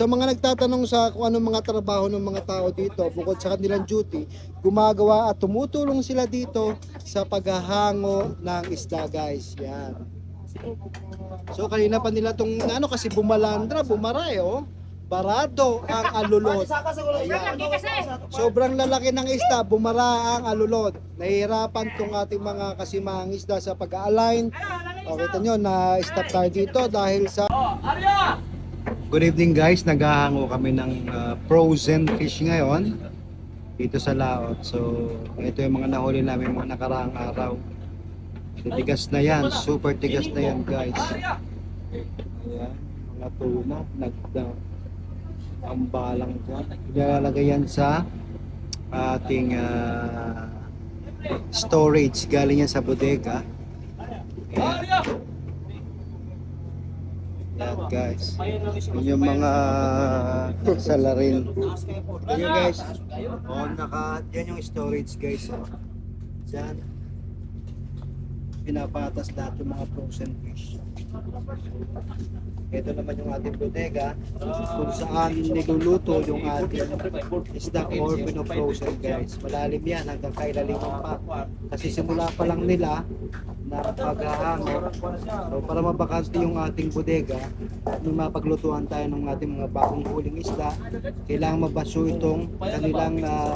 Sa mga nagtatanong sa kung anong mga trabaho ng mga tao dito, bukod sa kanilang duty, gumagawa at tumutulong sila dito sa paghahango ng isda guys. Yan. So kanina pa nila tong ano kasi bumalandra, bumara eh oh. Barado ang alulot. Ayan. Sobrang lalaki ng isda, bumara ang alulot. Nahihirapan tong ating mga kasimahang isda sa pag-align. O, kita nyo, na-stop tayo dito dahil sa... Good evening guys, naghahango kami ng uh, frozen fish ngayon dito sa Laot. So, ito yung mga nahuli namin mga nakaraang araw. Tigas na yan, super tigas na yan guys. Ayan, mga tuna, nagda ang balang dyan. Ilalagay yan sa ating ah, storage. Galing yan sa bodega. Ayan. Yan guys. Yun yung mga salarin. Yan guys. Oh, naka, yan yung storage guys. Oh. Diyan. Pinapatas lahat yung mga frozen fish. Ito naman yung ating bodega kung saan niluluto yung ating isda or pinofrozen guys. Malalim yan hanggang kailaliman pa. Kasi simula pa lang nila na paghahango. So para mabakante yung ating bodega, nung mapaglutuan tayo ng ating mga bagong huling isda, kailangan mabaso itong kanilang ah,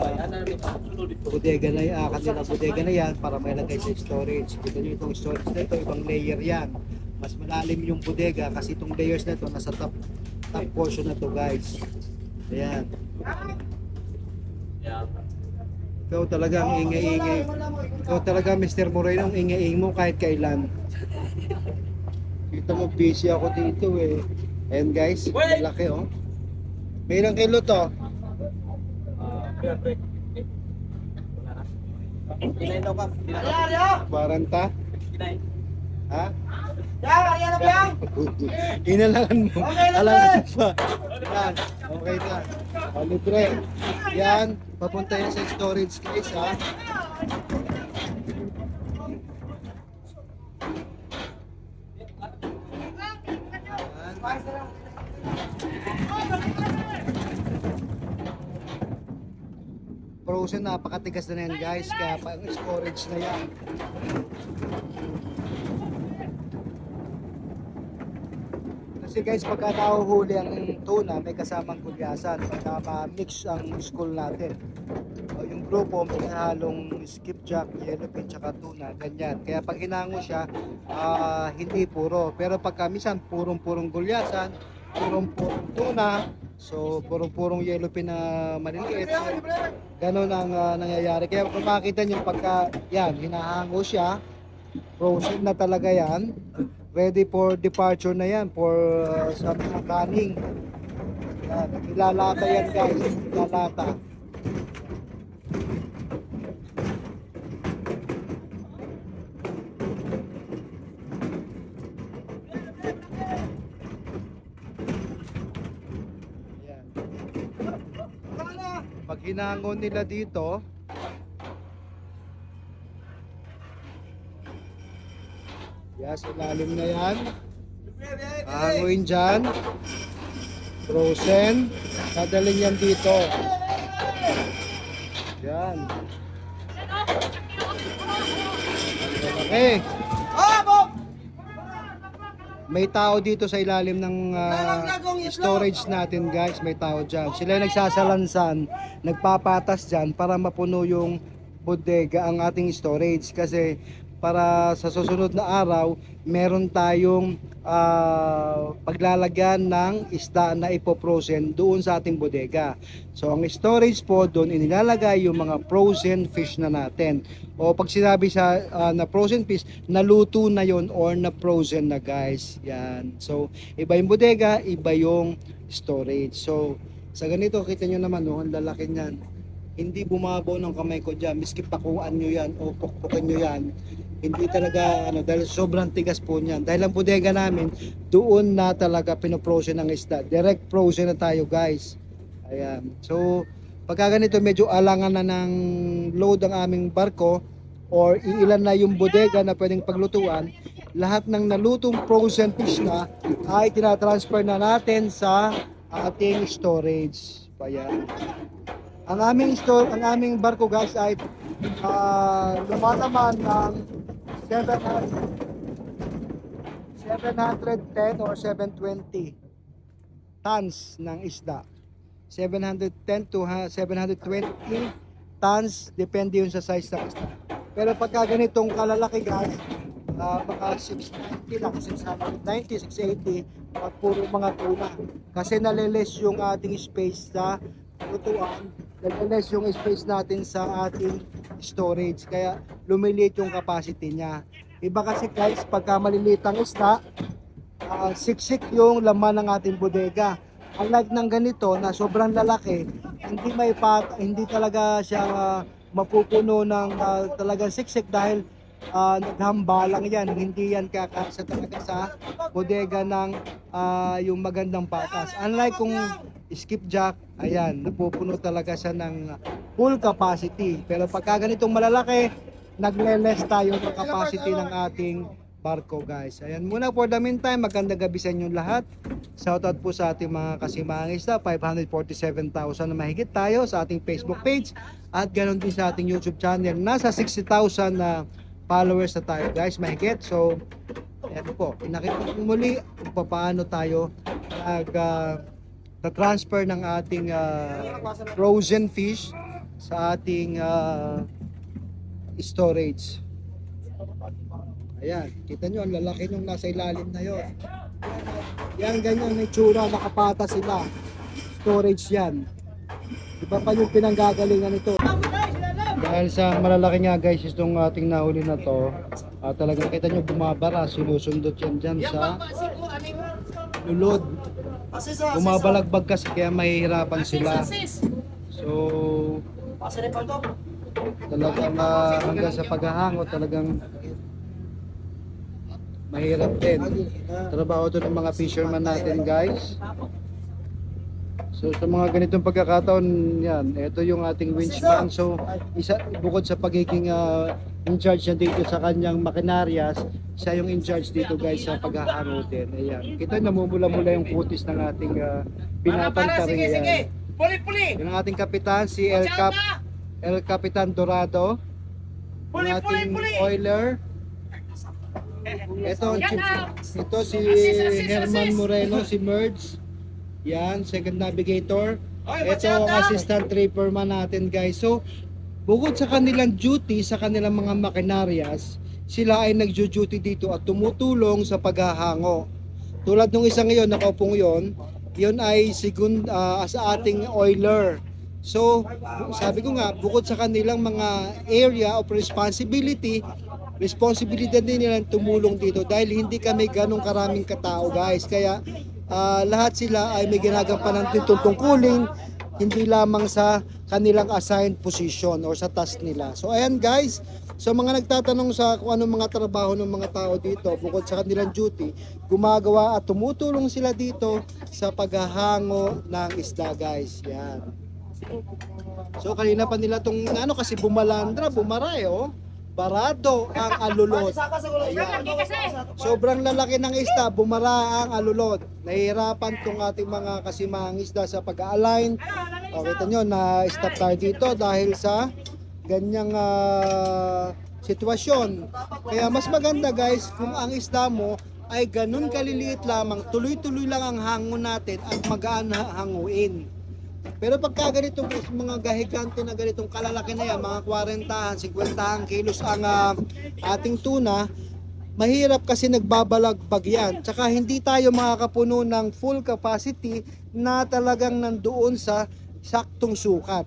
bodega na ah, kanilang bodega na yan para may lagay sa storage. Nyo itong storage na ito, ibang layer yan. Mas malalim yung bodega kasi itong layers na ito nasa top top portion na to guys. Ayan. Ikaw talaga ang ingay-ingay. Ikaw talaga Mr. Moreno ang ingay-ingay mo kahit kailan. Kita mo busy ako dito eh. Ayan guys, malaki oh. May ilang kilo to? Baranta? Ha? Inalangan mo. Alangan pa. Yan. Okay na. O, libre. Yan. Papunta yan sa storage guys ha. Yan. Frozen napakatigas na yan guys kaya pang storage na yan. Kasi guys, pagka nahuhuli ang tuna, may kasamang kulyasan. Pagka ma-mix ang school natin. O, yung grupo, may halong skipjack, yellowfin, tsaka tuna, ganyan. Kaya pag hinango siya, ah, hindi puro. Pero pagka minsan, purong-purong gulyasan, purong-purong tuna, so purong-purong yellowfin na maliliit. So, ganun ang ah, nangyayari. Kaya kung makita nyo, pagka yan, hinahango siya, frozen na talaga yan, ready for departure na yan for uh, sa mga canning. Yan, ilalata yan guys, ilalata. Yan. Pag hinangon nila dito, Yes, ilalim na yan. Hanguin dyan. Frozen. Dadalhin yan dito. Yan. Okay. May tao dito sa ilalim ng ah, storage natin guys. May tao dyan. Sila nagsasalansan, nagpapatas dyan para mapuno yung bodega ang ating storage. Kasi para sa susunod na araw, meron tayong ah, paglalagyan ng isda na ipoprosen doon sa ating bodega. So ang storage po doon inilalagay yung mga frozen fish na natin. O pag sinabi sa ah, na frozen fish, naluto na yon or na frozen na guys. Yan. So iba yung bodega, iba yung storage. So sa ganito kita nyo naman, oh, ang lalaki niyan. Hindi bumabaw ng kamay ko dyan. Miski pakuan nyo yan o pukpukan nyo yan hindi talaga ano dahil sobrang tigas po niyan dahil ang bodega namin doon na talaga pinoprosen ng isda direct frozen na tayo guys ayan so pagka ganito medyo alangan na ng load ang aming barko or iilan na yung bodega na pwedeng paglutuan lahat ng nalutong frozen fish na ay tinatransfer na natin sa ating storage. Ayan. Ang aming store, ang aming barko guys ay uh, lumalaman ng 700 710 or 720 tons ng isda. 710 to ha- 720 tons, depende yun sa size ng isda. Pero pagka ganitong kalalaki guys, uh, baka 690 lang, 690, 680, pag puro mga tuna. Kasi nalilis yung ating space sa lutuan, nalilis yung space natin sa ating storage. Kaya lumiliit yung capacity niya. Iba kasi guys, pagka maliliit ang isda, ah, siksik yung laman ng ating bodega. Unlike ng ganito na sobrang lalaki, hindi may pat, hindi talaga siya ah, mapupuno ng ah, talagang siksik dahil ah, naghamba lang yan. Hindi yan kakasa talaga sa bodega ng ah, yung magandang patas. Unlike kung skipjack, ayan, napupuno talaga siya ng full capacity. Pero pagka ganitong malalaki, nagle-less tayo ng capacity ng ating barko guys. Ayan muna for the meantime, magandang gabi sa inyong lahat. Shoutout po sa ating mga kasimangista, 547,000 na mahigit tayo sa ating Facebook page at ganoon din sa ating YouTube channel. Nasa 60,000 na followers na tayo guys, mahigit. So, ayan po, pinakita muli kung paano tayo nag ah, transfer ng ating ah, frozen fish sa ating ah, storage. Ayan, kita nyo, ang lalaki nung nasa ilalim na yon. Yan, ganyan may tsura, nakapata sila. Storage yan. Iba pa yung pinanggagalingan nito. Dahil sa malalaki nga guys, itong ating nahuli na to, ah, talagang kita nyo bumabara, sinusundot yan dyan sa lulod. Bumabalagbag kasi kaya mahihirapan sila. So, talagang ah, hanggang sa paghahango talagang mahirap din. Trabaho to ng mga fisherman natin guys. So sa mga ganitong pagkakataon yan, ito yung ating winchman. So isa bukod sa pagiging ah, in charge niya dito sa kanyang makinarias, siya yung in charge dito guys sa paghahango din. Ayan. Kita namumula-mula yung kutis ng ating uh, pinapantari Sige, sige. yan. Puli-puli. Yung ating kapitan si El Cap El Capitan Dorado. Puli, puli, ating puli. oiler. Ito, ito si Herman. Moreno, si Merge. Yan, second navigator. Oy, Ito ang assistant reaperman natin guys. So, bukod sa kanilang duty sa kanilang mga makinarias, sila ay nagjo-duty dito at tumutulong sa paghahango. Tulad nung isang ngayon, nakaupong yon, yon ay sigun, ah, sa ating oiler. So, sabi ko nga, bukod sa kanilang mga area of responsibility, responsibilidad din nila tumulong dito dahil hindi kami ganong karaming katao guys. Kaya ah, lahat sila ay may ginagampanan din tungkulin hindi lamang sa kanilang assigned position or sa task nila. So ayan guys, so mga nagtatanong sa kung anong mga trabaho ng mga tao dito bukod sa kanilang duty, gumagawa at tumutulong sila dito sa paghahango ng isda guys. Yan. So kanina pa nila tong ano kasi bumalandra, bumara oh. Barado ang alulot. Ayan. Sobrang lalaki ng isda, bumara ang alulot. Nahihirapan tong ating mga kasimahang isda sa pag-align. O, kita nyo, na-stop tayo dito dahil sa ganyang ah, sitwasyon. Kaya mas maganda guys, kung ang isda mo ay ganun kaliliit lamang, tuloy-tuloy lang ang hango natin at magaan hanguin. Pero pagka ganito guys, mga gahigante na ganitong kalalaki na yan, mga 40, 50 kilos ang ah, ating tuna, mahirap kasi nagbabalagbag yan. Tsaka hindi tayo makakapuno ng full capacity na talagang nandoon sa saktong sukat.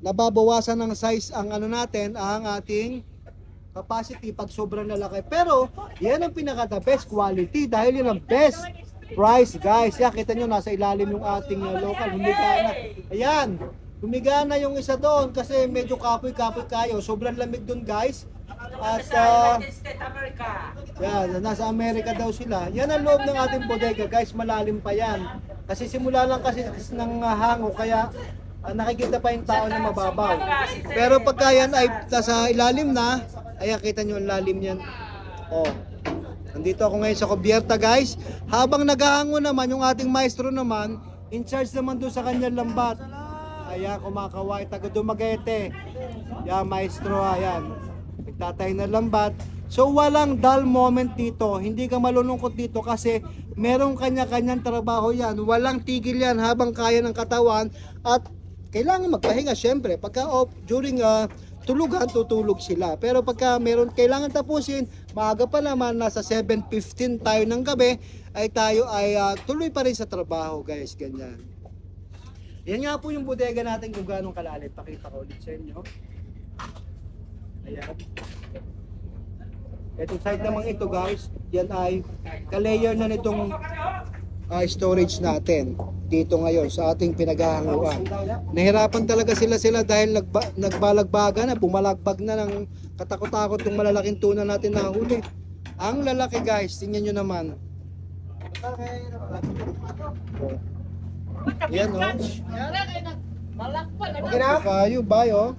Nababawasan ng size ang ano natin, ang ating capacity pag sobrang lalaki. Pero, yan ang pinaka the best quality dahil yan ang best price guys. Yan, kita nyo nasa ilalim yung ating uh, local. Humigana. Ayan. Humigana yung isa doon kasi medyo kapoy-kapoy kayo. Sobrang lamig doon guys. At uh, yan, nasa Amerika daw sila. Yan ang loob ng ating bodega guys. Malalim pa yan. Kasi simula lang kasi ng uh, hango kaya uh, nakikita pa yung tao na mababaw. Pero pagka yan ay nasa ilalim na, ayan kita nyo ang lalim yan. Oh. Nandito ako ngayon sa Kubierta guys. Habang naghahango naman yung ating maestro naman, In charge naman doon sa kanyang lambat. Ayan, kumakaway, taga Dumaguete. Yan, maestro, ayan. Nagtatay ng lambat. So, walang dull moment dito. Hindi ka malulungkot dito kasi merong kanya-kanyang trabaho yan. Walang tigil yan habang kaya ng katawan at kailangan magpahinga syempre. Pagka off, during uh, tulugan, tutulog sila. Pero pagka meron kailangan tapusin, maaga pa naman, nasa 7.15 tayo ng gabi, ay tayo ay ah, tuloy pa rin sa trabaho guys, ganyan. Yan nga po yung bodega natin kung gaano kalalim. Pakita ko ulit sa inyo. Ayan. Itong side naman ito guys, yan ay ka-layer na nitong ah, storage natin dito ngayon sa ating pinaghahanguan. Nahirapan talaga sila sila dahil nagba, nagbalagbaga na, bumalagbag na ng katakot-takot yung malalaking tuna natin na huli. Ang lalaki guys, tingnan nyo naman. Yan o. Oh. Kayo ba oh?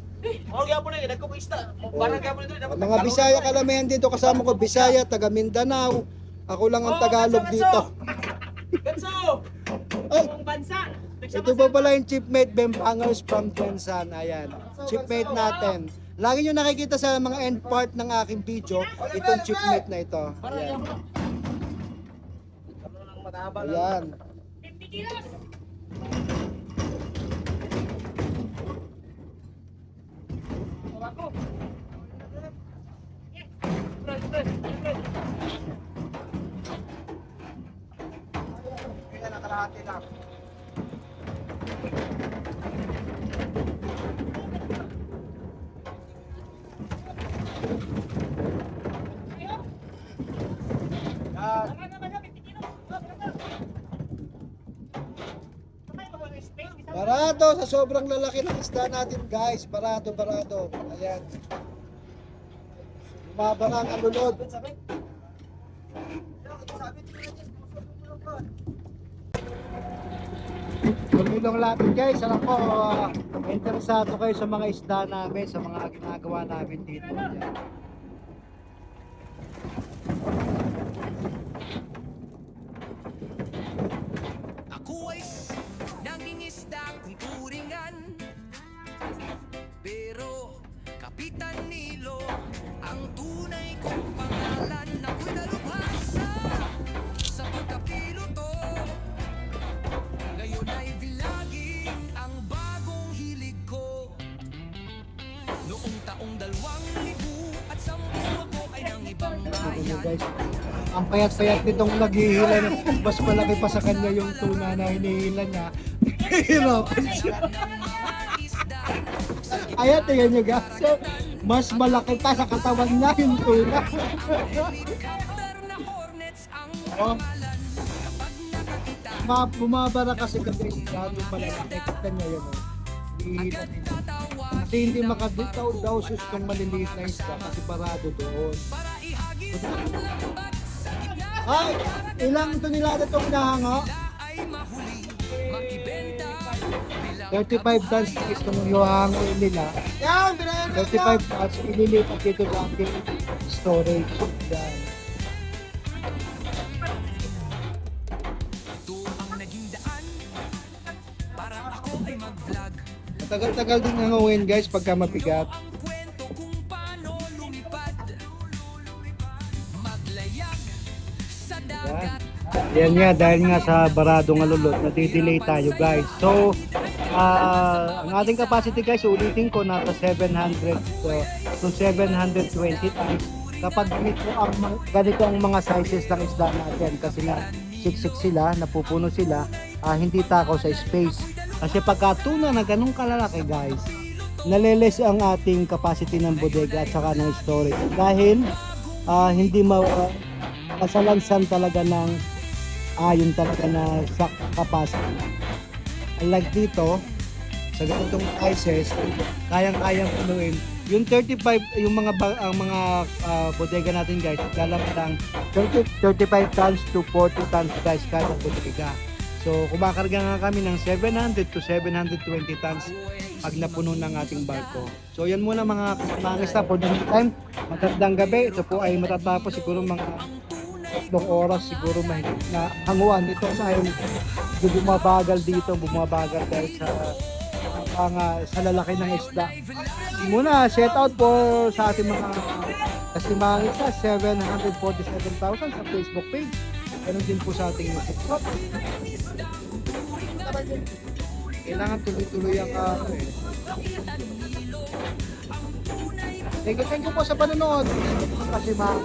Oh. Mga Bisaya kalamayan dito kasama ko Bisaya, taga Mindanao. Ako lang ang Tagalog dito. Ganso. Ay, Ang bansa. ito po pala yung chipmate Bempangers from Jensan. Ayan, chipmate natin. Lagi nyo nakikita sa mga end part ng aking video, itong chipmate na ito. Ayan. Ayan. Barado sa sobrang lalaki ng isda natin guys. Barado, barado. Ayan. Bumabara ang alulod. Tulong natin guys. Alam ko, uh, interesado kayo sa mga isda namin, sa mga ginagawa namin dito. Ayan. Guys, ang payat-payat nitong naghihila na mas malaki pa sa kanya yung tuna na hinihila niya. Hirapan siya. Ayan, tingnan nyo guys. So, mas malaki pa sa katawan niya yung tuna. Na oh, ma bumabara kasi kasi gano'n pala nakikita niya yun. Oh. Tatawa Kasi hindi makaditaw daw sus kung maliliit na isda kasi parado doon. Ay! Ilang tonelada itong nahango? ay mahuli Makibenta Bilang 35 tons is kung yung nila. 35 tons ililipat dito sa ating storage. Yan. Matagal-tagal din nangawin guys pagka mabigat. Yan nga, dahil nga sa baradong alulot, nadidelay tayo guys. So, ah, ang ating capacity guys, ulitin ko, nasa 700 to, to 720 tons. Kapag ganito ang, ganito ang mga sizes ng isda natin, kasi nga siksik sila, napupuno sila, ah, hindi takaw sa space. Kasi pagka tuna na ganun kalalaki guys, naleles ang ating capacity ng bodega at saka ng storage. Dahil ah, hindi ma ah, kasalansan talaga ng ayon talaga na sa capacity. Unlike dito, sa ganitong sizes, kayang-kayang punuin. Yung 35, yung mga ang mga ah, bodega natin guys, galang lang 30, 35 tons to 40 tons guys kada bodega. So, kumakarga nga kami ng 700 to 720 tons pag napuno ng ating barko. So, yan muna mga kasamahan sa for the meantime. Magandang gabi. Ito po ay matatapos siguro mga tatlong oras siguro mahigit na hanguan. Ito ay bumabagal dito, bumabagal dahil sa ang ah, sa lalaki ng isda. Muna, shout out po sa ating mga kasimangit sa 747,000 sa Facebook page. Ganun din po sa ating TikTok. Kailangan tuloy-tuloy ang eh. Thank you, thank you po sa panonood. Kasi mga